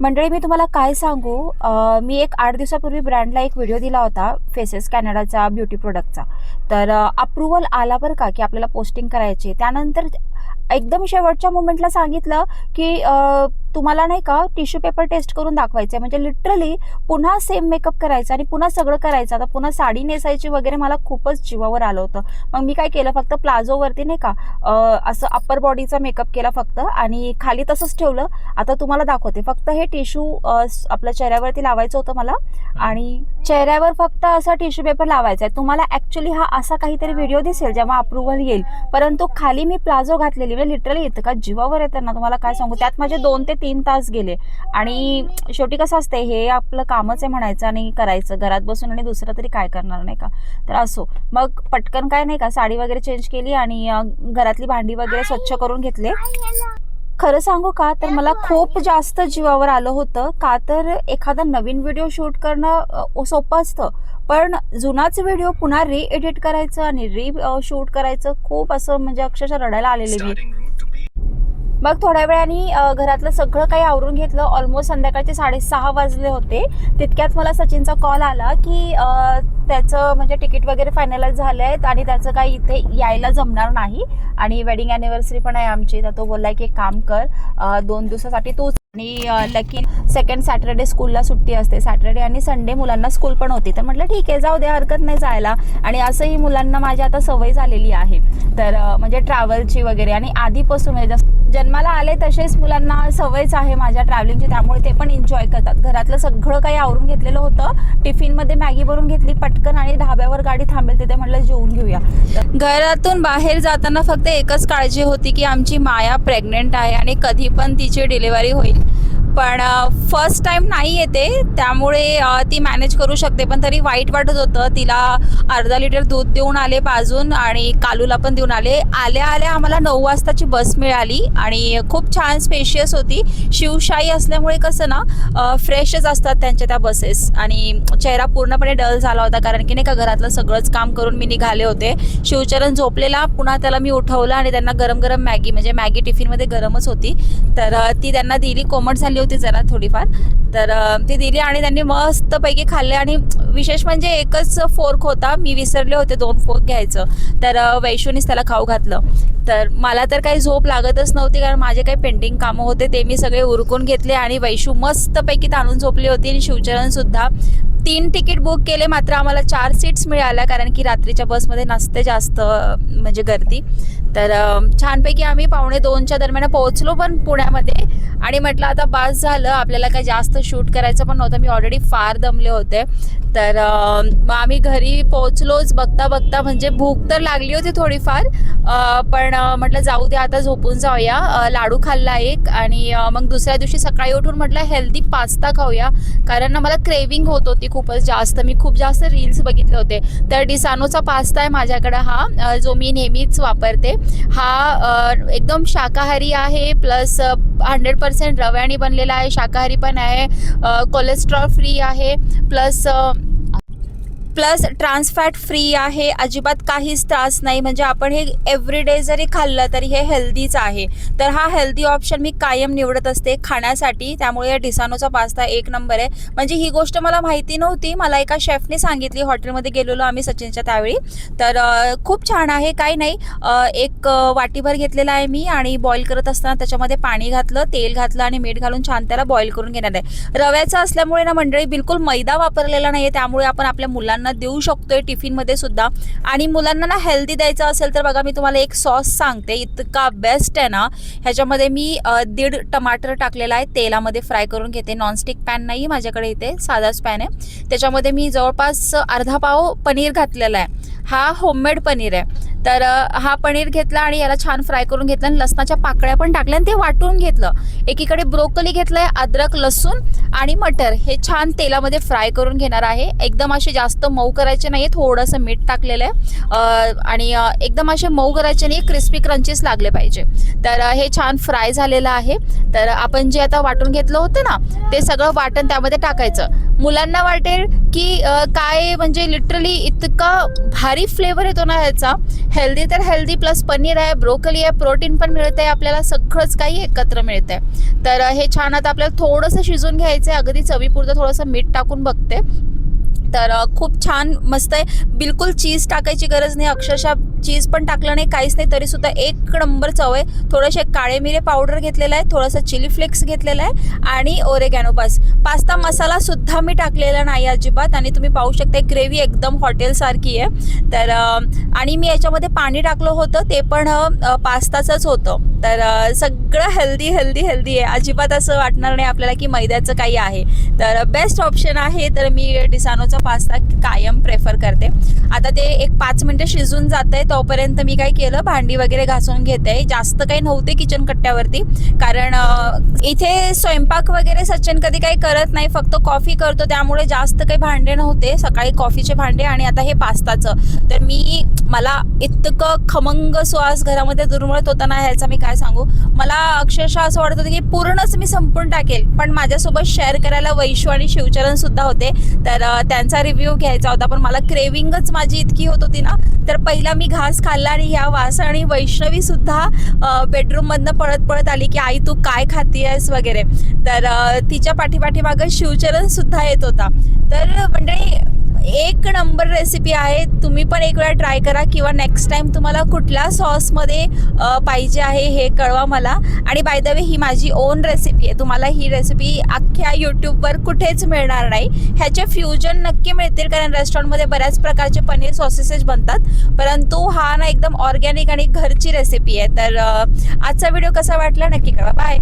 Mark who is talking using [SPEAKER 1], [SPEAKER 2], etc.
[SPEAKER 1] मंडळी मी तुम्हाला काय सांगू मी एक आठ दिवसापूर्वी ब्रँडला एक व्हिडिओ दिला होता फेसेस कॅनडाचा ब्युटी प्रोडक्टचा तर अप्रुव्हल आला बरं का की आपल्याला पोस्टिंग करायची आहे. त्यानंतर एकदम शेवटच्या मुमेंटला सांगितलं की तुम्हाला नाही का टिश्यू पेपर टेस्ट करून दाखवायचं आहे म्हणजे लिटरली पुन्हा सेम मेकअप करायचा आणि पुन्हा सगळं करायचं. आता पुन्हा साडी नेसायची वगैरे मला खूपच जीवावर आलं होतं. मग मी काय केलं फक्त प्लाझोवरती नाही का असं अप्पर बॉडीचा मेकअप केला फक्त आणि खाली तसंच ठेवलं. आता तुम्हाला दाखवते. फक्त हे टिश्यू आपल्या चेहऱ्यावरती लावायचं होतं मला आणि चेहऱ्यावर फक्त असा टिश्यू पेपर लावायचा आहे तुम्हाला ऍक्च्युली हा असा काहीतरी व्हिडिओ दिसेल जेव्हा अप्रुव्हल येईल. परंतु खाली मी प्लाझो घातलेली. म्हणजे लिटरली येतं का जीवावर येतं ना तुम्हाला काय सांगू? त्यात माझे दोन ते तीन तास गेले. आणि शेवटी कसं असते हे आपलं कामच आहे म्हणायचं आणि करायचं. घरात बसून आणि दुसरं तरी काय करणार नाही का? तर असो. मग पटकन काय नाही का साडी वगैरे चेंज केली आणि घरातली भांडी वगैरे स्वच्छ करून घेतले. खरं सांगू का तर मला खूप जास्त जीवावर आलं होतं. का तर एखादा नवीन व्हिडिओ शूट करणं सोपं असतं. पण जुनाच व्हिडिओ पुन्हा री एडिट करायचं आणि री शूट करायचं खूप असं म्हणजे अक्षरशः रडायला आलेले मी. मग थोड्या वेळाने घरातलं सगळं काही आवरून घेतलं. ऑलमोस्ट संध्याकाळचे साडेसहा वाजले होते. तितक्यात मला सचिनचा कॉल आला की त्याचं म्हणजे तिकीट वगैरे फायनलाइज झाले आहेत आणि त्याचं काही इथे यायला जमणार नाही. आणि वेडिंग अॅनिव्हर्सरी पण आहे आमची तर तो बोललाय की एक काम कर दोन दिवसासाठी तूच आणि लकी सेकंड सॅटरडे स्कूलला सुट्टी असते. सॅटरडे आणि संडे मुलांना स्कूल पण होती. तर म्हटलं ठीक आहे जाऊ दे हरकत नाही जायला. आणि असंही मुलांना माझी आता सवय झालेली आहे. तर म्हणजे ट्रॅव्हलची वगैरे. आणि आधीपासून म्हणजे जन्माला आले तसेच मुलांना सवयच आहे माझ्या ट्रॅव्हलिंगची त्यामुळे ते पण एन्जॉय करतात. घरातलं सगळं काही आवरून घेतलेलं होतं. टिफिनमध्ये मॅगी भरून घेतली पटकन आणि धाब्यावर गाडी थांबेल तिथे म्हटलं जेवून घेऊया. घरातून बाहेर जाताना फक्त एकच काळजी होती की आमची माया प्रेग्नेंट आहे आणि कधी पण तिची डिलिव्हरी होईल. पण फर्स्ट टाइम नाही येते. त्यामुळे ती मॅनेज करू शकते. पण तरी वाईट वाटत होतं. तिला अर्धा लिटर दूध देऊन आले पाजून आणि कालूला पण देऊन आले. आल्या आल्या आम्हाला नऊ वाजताची बस मिळाली आणि खूप छान स्पेशियस होती. शिवशाही असल्यामुळे कसं ना फ्रेशच असतात त्यांच्या त्या बसेस आणि चेहरा पूर्णपणे डल झाला होता. कारण की नाही का घरातलं सगळंच काम करून मी निघाले होते. शिवचरण झोपलेला. पुन्हा त्याला मी उठवलं आणि त्यांना गरम गरम मॅगी म्हणजे मॅगी टिफिनमध्ये गरमच होती. तर ती त्यांना दिली. कोमट झाली होती जरा थोडीफार. तर ती दिली आणि त्यांनी मस्तपैकी खाल्ले आणि विशेष म्हणजे एकच फोर्क होता. मी विसरले होते दोन फोर्क घ्यायचं. तर अ, वैशूनीच त्याला खाऊ घातलं. तर मला तर काही झोप लागतच नव्हती कारण माझे काही पेंडिंग कामं होते ते मी सगळे उरकून घेतले आणि वैशू मस्तपैकी ताणून झोपली होती आणि शिवचरण सुद्धा तीन तिकीट बुक केले मात्र आम्हाला चार सीट्स मिळाल्या कारण की रात्रीच्या बसमध्ये नसते जास्त म्हणजे गर्दी. तर छानपैकी आम्ही पावणे दोनच्या दरम्यान पोहोचलो पण पुण्यामध्ये. आणि म्हटलं आता बास झालं आपल्याला काही जास्त शूट करायचं पण नव्हतं मी ऑलरेडी फार दमले होते. तर मग आम्ही घरी पोहोचलोच बघता बघता म्हणजे भूक तर लागली होती थोडीफार पण म्हटलं जाऊ दे आता झोपून जाऊया. लाडू खाल्ला एक आणि मग दुसऱ्या दिवशी सकाळी उठून म्हटलं हेल्दी पास्ता खाऊया. कारण ना मला क्रेविंग होत होती खूपच जास्त मी खूप जास्त रील्स बघितले होते. तर डिसानोचा पास्ता आहे माझ्याकडं हा जो मी नेहमीच वापरते. हा एकदम शाकाहारी आहे प्लस हंड्रेड पर्सेंट रव्याने बनलेला आहे शाकाहारी पण आहे कोलेस्ट्रॉल फ्री आहे plus plus trans fat free आहे अजिबात काहीच त्रास नाही. म्हणजे आपण हे एव्हरीडे जरी खाल्लं तरी हे हेल्दीच आहे. तर हा हेल्दी ऑप्शन मी कायम निवडत असते खाण्यासाठी. त्यामुळे या डिसानोचा पास्ता एक नंबर आहे. म्हणजे ही गोष्ट मला माहिती नव्हती. मला एका शेफने सांगितली. हॉटेलमध्ये गेलेलो आम्ही सचिनच्या त्यावेळी. तर खूप छान आहे. काही नाही. एक वाटीभर घेतलेला आहे मी आणि बॉईल करत असताना त्याच्यामध्ये पाणी घातलं तेल घातलं आणि मीठ घालून छान त्याला बॉईल करून घेणार आहे. रव्याचं असल्यामुळे ना मंडळी बिलकुल मैदा वापरलेला नाही आहे त्यामुळे आपण आपल्या मुलांना देऊ शकतोय टिफिनमध्ये सुद्धा. आणि मुलांना ना हेल्दी द्यायचं असेल तर बघा मी तुम्हाला एक सॉस सांगते. इतका बेस्ट आहे ना. ह्याच्यामध्ये मी दीड टमाटर टाकलेला आहे. तेलामध्ये फ्राय करून घेते. नॉनस्टिक पॅन नाही माझ्याकडे इथे. साधाच पॅन आहे. त्याच्यामध्ये मी जवळपास अर्धा पाव पनीर घातलेला आहे. हा होममेड पनीर आहे. तर हा पनीर घेतला आणि याला छान फ्राय करून घेतलं आणि लसणाच्या पाकळ्या पण टाकल्या आणि ते वाटून घेतलं. एकीकडे ब्रोकली घेतलंय अद्रक लसूण आणि मटर हे छान तेलामध्ये फ्राय करून घेणार आहे. एकदम असे जास्त मऊ करायचे नाही थोडंसं मीठ टाकलेलं आहे. आणि एकदम असे मऊ करायचे नाही क्रिस्पी क्रंचीस लागले पाहिजे. तर हे छान फ्राय झालेलं आहे. तर आपण जे आता वाटून घेतलं होतं ना ते सगळं वाटण त्यामध्ये टाकायचं. मुलांना वाटेल की काय म्हणजे लिटरली इतका भारी फ्लेवर येतो ना ह्याचा. हेल्दी तर हेल्दी प्लस पनीर आहे ब्रोकली आहे प्रोटीन पण मिळत आहे आपल्याला सगळंच काही एकत्र मिळत आहे तर हे छान आता आपल्याला थोडंसं शिजून घ्यायचं आहे अगदी चवीपुरतं थोडंसं मीठ टाकून बघते. तर खूप छान मस्त आहे. बिलकुल चीज टाकायची गरज नाही अक्षरशः चीज पण टाकलं नाही काहीच नाही तरी सुद्धा एक नंबर चव आहे. थोडेसे काळे मिरे पावडर घेतलेला आहे थोडंसं चिली फ्लेक्स घेतलेला आहे आणि ओरेगॅनो बस पास्ता मसाला सुद्धा मी टाकलेला नाही अजिबात आणि तुम्ही पाहू शकता ग्रेव्ही एकदम हॉटेलसारखी आहे. तर आणि मी याच्यामध्ये पाणी टाकलं होतं ते पण पास्ताचंच होतं. तर सगळं हेल्दी हेल्दी हेल्दी आहे. अजिबात असं वाटणार नाही आपल्याला की मैद्याचं काही आहे. तर बेस्ट ऑप्शन आहे तर मी डिसानोचा पास्ता कायम प्रेफर करते. आता ते एक पाच मिनटं शिजून जात आहे तोपर्यंत मी काय केलं भांडी वगैरे घासून घेते. जास्त काही नव्हते किचन कट्ट्यावरती. कारण इथे स्वयंपाक वगैरे सचिन कधी काही करत नाही फक्त कॉफी करतो. त्यामुळे जास्त काही भांडे नव्हते. सकाळी कॉफीचे भांडे आणि आता हे पास्ताचं तर मी मला इतकं खमंग सुवास घरामध्ये दुर्मळत होता ना ह्याचा मी काय सांगू? मला अक्षरशः असं वाटत होतं की पूर्णच मी संपून टाकेल पण माझ्यासोबत शेअर करायला वैशू आणि शिवचरण सुद्धा होते. तर त्यांचा रिव्ह्यू घ्यायचा होता पण मला क्रेविंगच माझी इतकी होत होती ना तर पहिला मी घास खाल्ला आणि ह्या वास आणि वैष्णवी सुद्धा बेडरूम मधनं पळत पळत आली की आई तू काय खातीयस? वगैरे. तर तिच्या पाठीपाठीमागं शिवचरण सुद्धा येत होता. तर म्हणजे एक नंबर रेसिपी आहे. तुम्ही पण एक वेळा ट्राय करा किंवा नेक्स्ट टाईम तुम्हाला कुठल्या सॉसमध्ये पाहिजे आहे हे कळवा मला. आणि बाय द वे ही माझी ओन रेसिपी आहे. तुम्हाला ही रेसिपी अख्ख्या यूट्यूबवर कुठेच मिळणार नाही. ह्याचे फ्युजन नक्की मिळतील कारण रेस्टॉरंटमध्ये बऱ्याच प्रकारचे पनीर सॉसेसेस बनतात. परंतु हा ना एकदम ऑर्गॅनिक आणि घरची रेसिपी आहे. तर आजचा व्हिडिओ कसा वाटला नक्की कळवा. बाय